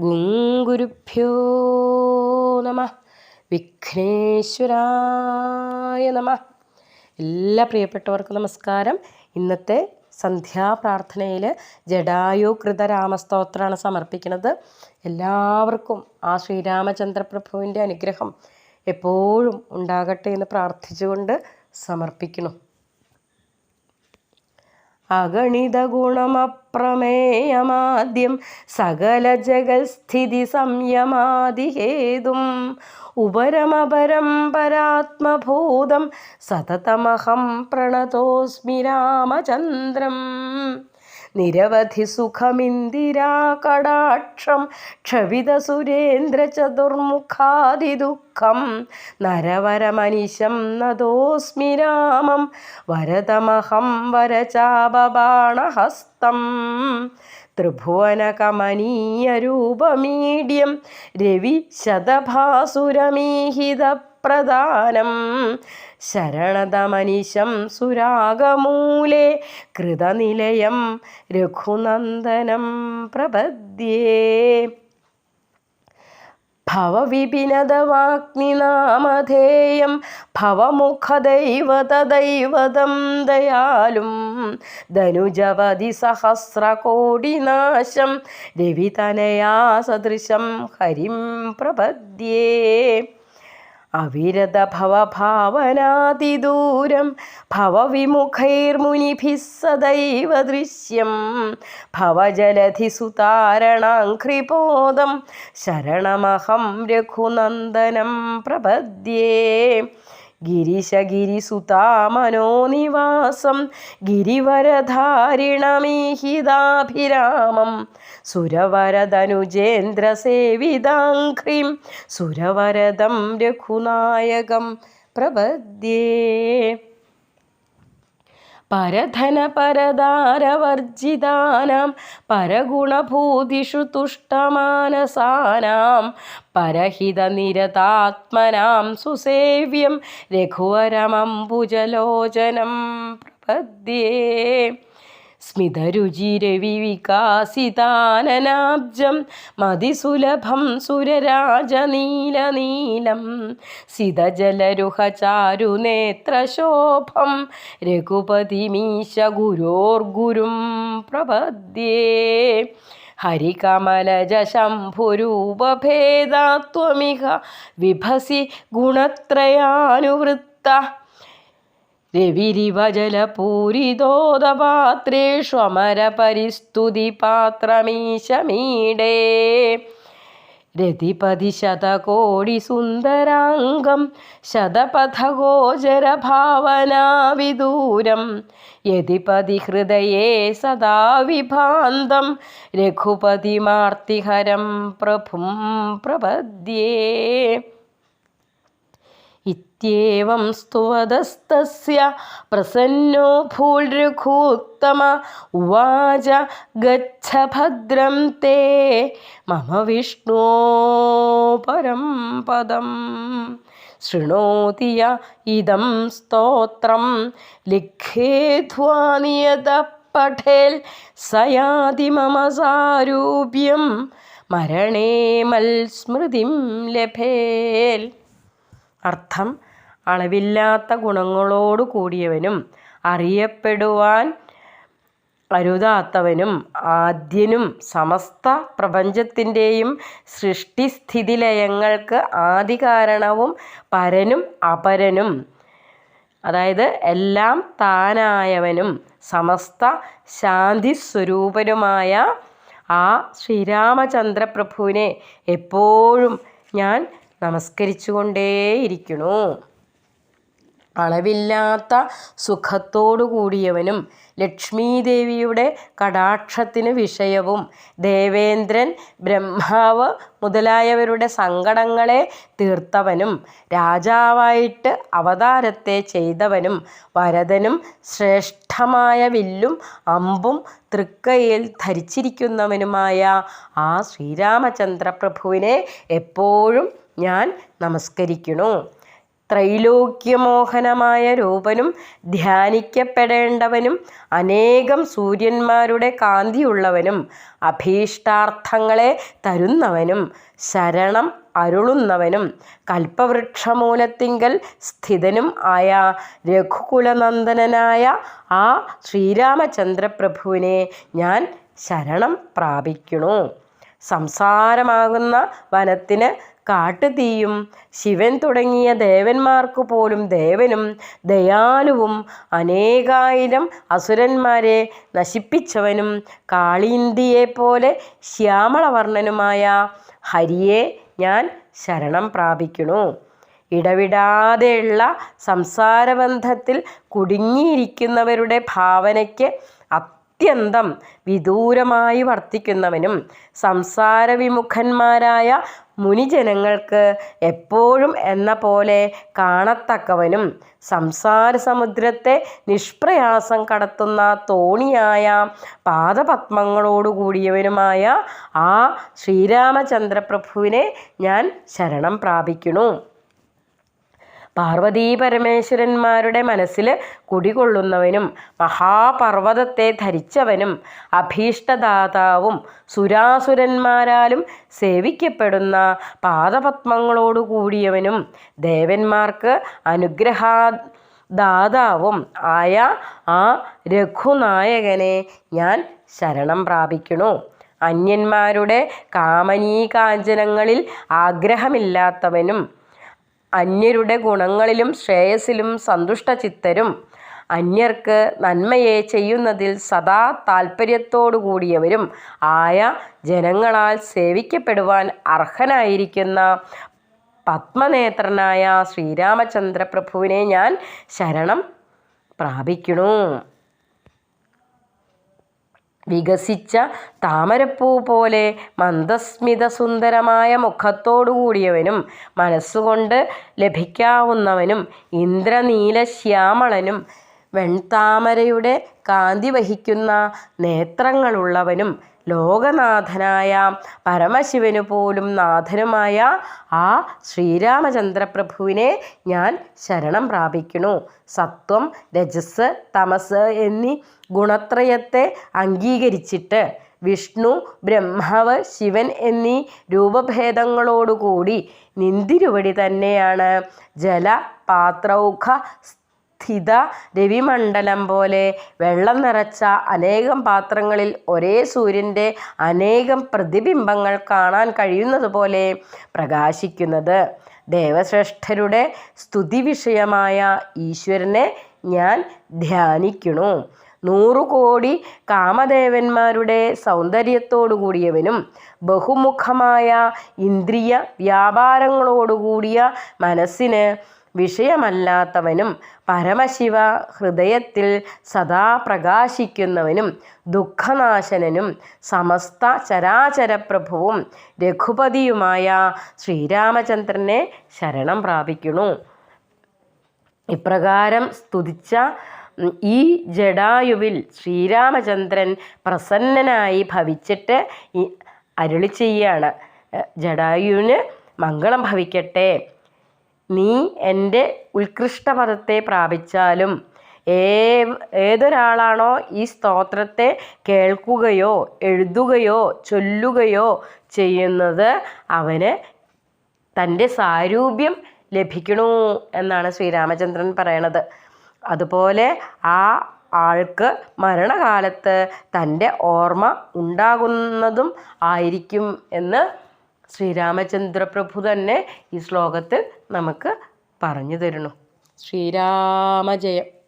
ഗുങ്കുരുഭ്യോ നമ. വിഘ്നേശ്വരായ നമ. എല്ലാ പ്രിയപ്പെട്ടവർക്കും നമസ്കാരം. ഇന്നത്തെ സന്ധ്യാപ്രാർത്ഥനയിൽ ജഡായുകൃത രാമസ്തോത്രമാണ് സമർപ്പിക്കുന്നത്. എല്ലാവർക്കും ആ ശ്രീരാമചന്ദ്രപ്രഭുവിന്റെ അനുഗ്രഹം എപ്പോഴും ഉണ്ടാകട്ടെ എന്ന് പ്രാർത്ഥിച്ചുകൊണ്ട് സമർപ്പിക്കുന്നു. അഗണിത ഗുണമപ്രമേയമാദ്യം സകല ജഗൽസ്ഥിതി സംയമാതിഹേതും. ഉപരമപരം പരാത്മഭൂതം സതതമഹം പ്രണതോസ്മി രാമചന്ദ്രം. നിരവധി സുഖമിന്ദിരാ കടാക്ഷം ക്ഷവിത സുരേന്ദ്ര ചതുർമുഖാദിദുഃഖം നരവരമനിശം നദോസ്മി രാമം വരതമഹം വരചാപബാണഹസ്തം. ത്രിഭുവനകമനീയരൂപമീഡ്യം രവി ശതഭാസുരമീഹിത പ്രധാനം ശരണതമനിശം സുരാഗമൂലേ കൃതനിലയം രഘുനന്ദനം പ്രപദ്യേ. ഭവവിപിനദവാഗ്നിനാമധേയം ഭവമുഖദൈവതദൈവതം ദയാലും ധനുജവതി സഹസ്രകോടിനാശം രവിതനയാ സദൃശം ഹരിം പ്രപദ്യേ. അവിരത ഭവഭാവനാതിദൂരം ഭവവിമുഖൈർമുനിഭിः സദൈവ ദൃശ്യം ഭവജലധിസുതാരണാഘ്രിപോദം ശരണമഹം രഘുനന്ദനം പ്രപദ്യേ ഗിരിശഗിരിസുതാമനോനിവാസം ഗിരിവരധാരിണമീഹിതാഭിരാമം. സുരവരതനുജേന്ദ്രസേവിതാഘ്രീം സുരവരദം രഘുനായകം പ്രപദ്യേ. പരധനപരദാരവർജിതാനാം പരഗുണഭൂതിഷു തുഷ്ടമാനസാനാം പരഹിതനിരതാത്മനാം സുസേവ്യം രഘുവരമംബുജലോചനം പ്രപദ്യേ. സ്മിതരുചിരവിവികാസിതാനനാബ്ജം മതിസുലഭം സുരരാജനീലനീലം സിതജലരുഹചാരുനേത്രശോഭം രഘുപതിമീശ ഗുരോർഗുരും പ്രപദ്യേ. ഹരികമലജ ശംഭുരൂപഭേദാത്വമിഹ വിഭസി ഗുണത്രയാനുവൃത്ത രവിരിവജലപൂരിതോദപാത്രേഷ്വമരപരിസ്തുതിപാത്രമീശമീഡേ രതിപതി ശതകോടി സുന്ദരാംഗം ശതപഥഗോചരഭാവനാവിദൂരം. യതിപതി ഹൃദയേ സദാ വിഭാന്തം രഘുപതിമാർത്തിഹരം പ്രഭും പ്രപദ്യേ. ഇത്യേവം സ്തുവതസ്തസ്യ പ്രസന്നോ ഭൂൽരഘൂത്തമ ഉവാച ഗച്ഛ ഭദ്രം തേ മമ വിഷ്ണോ പരം പദം. ശൃണോതി യ ഇദം സ്തോത്രം. ലിഖേധ്വാനിയത പഠേൽ സയാതി മമ സാരൂപ്യം. മരണേ മൽസ്മൃതിം ലഭേൽ. അർത്ഥം അളവില്ലാത്ത ഗുണങ്ങളോടു കൂടിയവനും അറിയപ്പെടുവാൻ അരുതാത്തവനും ആദ്യനും സമസ്ത പ്രപഞ്ചത്തിന്റെയും സൃഷ്ടിസ്ഥിതിലയങ്ങൾക്ക് ആദികാരണവും പരനും അപരനും. അതായത് എല്ലാം താനായവനും സമസ്ത ശാന്തി സ്വരൂപനുമായ ആ ശ്രീരാമചന്ദ്രപ്രഭുവിനെ എപ്പോഴും ഞാൻ നമസ്കരിച്ചുകൊണ്ടേയിരിക്കണു അളവില്ലാത്ത സുഖത്തോടു കൂടിയവനും ലക്ഷ്മീദേവിയുടെ കടാക്ഷത്തിന് വിഷയവും ദേവേന്ദ്രൻ ബ്രഹ്മാവ് മുതലായവരുടെ സങ്കടങ്ങളെ തീർത്തവനും രാജാവായിട്ട് അവതാരത്തെ ചെയ്തവനും വരദനും ശ്രേഷ്ഠമായ വില്ലും അമ്പും തൃക്കയിൽ ധരിച്ചിരിക്കുന്നവനുമായ ആ ശ്രീരാമചന്ദ്രപ്രഭുവിനെ എപ്പോഴും ഞാൻ നമസ്കരിക്കണു. ത്രൈലോക്യമോഹനമായ രൂപനും ധ്യാനിക്കപ്പെടേണ്ടവനും അനേകം സൂര്യന്മാരുടെ കാന്തിയുള്ളവനും അഭീഷ്ടാർത്ഥങ്ങളെ തരുന്നവനും ശരണം അരുളുന്നവനും കൽപ്പവൃക്ഷമൂലത്തിങ്കൽ സ്ഥിതനും ആയ രഘുകുലനന്ദനായ ആ ശ്രീരാമചന്ദ്രപ്രഭുവിനെ ഞാൻ ശരണം പ്രാപിക്കണു. സംസാരമാകുന്ന വനത്തിന് കാട്ടുതീയും ശിവൻ തുടങ്ങിയ ദേവന്മാർക്കു പോലും ദേവനും ദയാലുവും അനേകായിരം അസുരന്മാരെ നശിപ്പിച്ചവനും കാളീന്തിയെപ്പോലെ ശ്യാമളവർണനുമായ ഹരിയെ ഞാൻ ശരണം പ്രാപിക്കുന്നു. ഇടവിടാതെയുള്ള സംസാരബന്ധത്തിൽ കുടുങ്ങിയിരിക്കുന്നവരുടെ ഭാവനയ്ക്ക് അത്യന്തം വിദൂരമായി വർത്തിക്കുന്നവനും സംസാരവിമുഖന്മാരായ മുനിജനങ്ങൾക്ക് എപ്പോഴും എന്ന പോലെ കാണത്തക്കവനും സംസാര സമുദ്രത്തെ നിഷ്പ്രയാസം കടത്തുന്ന തോണിയായ പാദപത്മങ്ങളോടുകൂടിയവനുമായ ആ ശ്രീരാമചന്ദ്രപ്രഭുവിനെ ഞാൻ ശരണം പ്രാപിക്കുന്നു. പാർവതീ പരമേശ്വരന്മാരുടെ മനസ്സിൽ കുടികൊള്ളുന്നവനും മഹാപർവതത്തെ ധരിച്ചവനും അഭീഷ്ടദാതാവും സുരാസുരന്മാരാലും സേവിക്കപ്പെടുന്ന പാദപത്മങ്ങളോടു കൂടിയവനും ദേവന്മാർക്ക് അനുഗ്രഹാ ദാതാവും ആയ ആ രഘുനായകനെ ഞാൻ ശരണം പ്രാപിക്കണു അന്യന്മാരുടെ കാമനീകാഞ്ചനങ്ങളിൽ ആഗ്രഹമില്ലാത്തവനും അന്യരുടെ ഗുണങ്ങളിലും ശ്രേയസിലും സന്തുഷ്ടചിത്തരും അന്യർക്ക് നന്മയെ ചെയ്യുന്നതിൽ സദാ താൽപ്പര്യത്തോടു കൂടിയവരും ആയ ജനങ്ങളാൽ സേവിക്കപ്പെടുവാൻ അർഹനായിരിക്കുന്ന പത്മനേത്രനായ ശ്രീരാമചന്ദ്രപ്രഭുവിനെ ഞാൻ ശരണം പ്രാപിക്കണു വികസിച്ച താമരപ്പൂ പോലെ മന്ദസ്മിത സുന്ദരമായ മുഖത്തോടു കൂടിയവനും മനസ്സുകൊണ്ട് ലഭിക്കാവുന്നവനും ഇന്ദ്രനീല ഇന്ദ്രനീലശ്യാമളനും വെൺതാമരയുടെ കാന്തി വഹിക്കുന്ന നേത്രങ്ങളുള്ളവനും ലോകനാഥനായ പരമശിവനു പോലും നാഥനുമായ ആ ശ്രീരാമചന്ദ്രപ്രഭുവിനെ ഞാൻ ശരണം പ്രാപിക്കുന്നു. സത്വം രജസ് തമസ് എന്നീ ഗുണത്രയത്തെ അംഗീകരിച്ചിട്ട് വിഷ്ണു ബ്രഹ്മാവ് ശിവൻ എന്നീ രൂപഭേദങ്ങളോടുകൂടി നിന്തിരുവടി തന്നെയാണ് ജലപാത്രൗഖ സ്ഥിത രവിമണ്ഡലം പോലെ വെള്ളം നിറച്ച അനേകം പാത്രങ്ങളിൽ ഒരേ സൂര്യന്റെ അനേകം പ്രതിബിംബങ്ങൾ കാണാൻ കഴിയുന്നത് പോലെ പ്രകാശിക്കുന്നത്. ദേവശ്രേഷ്ഠരുടെ സ്തുതി വിഷയമായ ഈശ്വരനെ ഞാൻ ധ്യാനിക്കണു നൂറുകോടി കാമദേവന്മാരുടെ സൗന്ദര്യത്തോടുകൂടിയവനും ബഹുമുഖമായ ഇന്ദ്രിയ വ്യാപാരങ്ങളോടുകൂടിയ മനസ്സിന് വിഷയമല്ലാത്തവനും പരമശിവ ഹൃദയത്തിൽ സദാ പ്രകാശിക്കുന്നവനും ദുഃഖനാശനനും സമസ്ത ചരാചരപ്രഭുവും രഘുപതിയുമായ ശ്രീരാമചന്ദ്രനെ ശരണം പ്രാപിക്കുന്നു. ഇപ്രകാരം സ്തുതിച്ച ഈ ജഡായുവിൽ ശ്രീരാമചന്ദ്രൻ പ്രസന്നനായി ഭവിച്ചിട്ട് അരുളി ചെയ്യാണ്. ജഡായുവിന് മംഗളം ഭവിക്കട്ടെ. നീ എന്റെ ഉത്കൃഷ്ടപദത്തെ പ്രാപിച്ചാലും ഏ ഏതൊരാളാണോ ഈ സ്തോത്രത്തെ കേൾക്കുകയോ എഴുതുകയോ ചൊല്ലുകയോ ചെയ്യുന്നത് അവന് തന്റെ സാരൂപ്യം ലഭിക്കണു എന്നാണ് ശ്രീരാമചന്ദ്രൻ പറയണത്. അതുപോലെ ആ ആൾക്ക് മരണകാലത്ത് തന്റെ ഓർമ്മ ഉണ്ടാകുന്നതും ആയിരിക്കും എന്ന് ശ്രീരാമചന്ദ്രപ്രഭു തന്നെ ഈ ശ്ലോകത്തിൽ നമുക്ക് പറഞ്ഞു തരുന്നു. ശ്രീരാമജയം.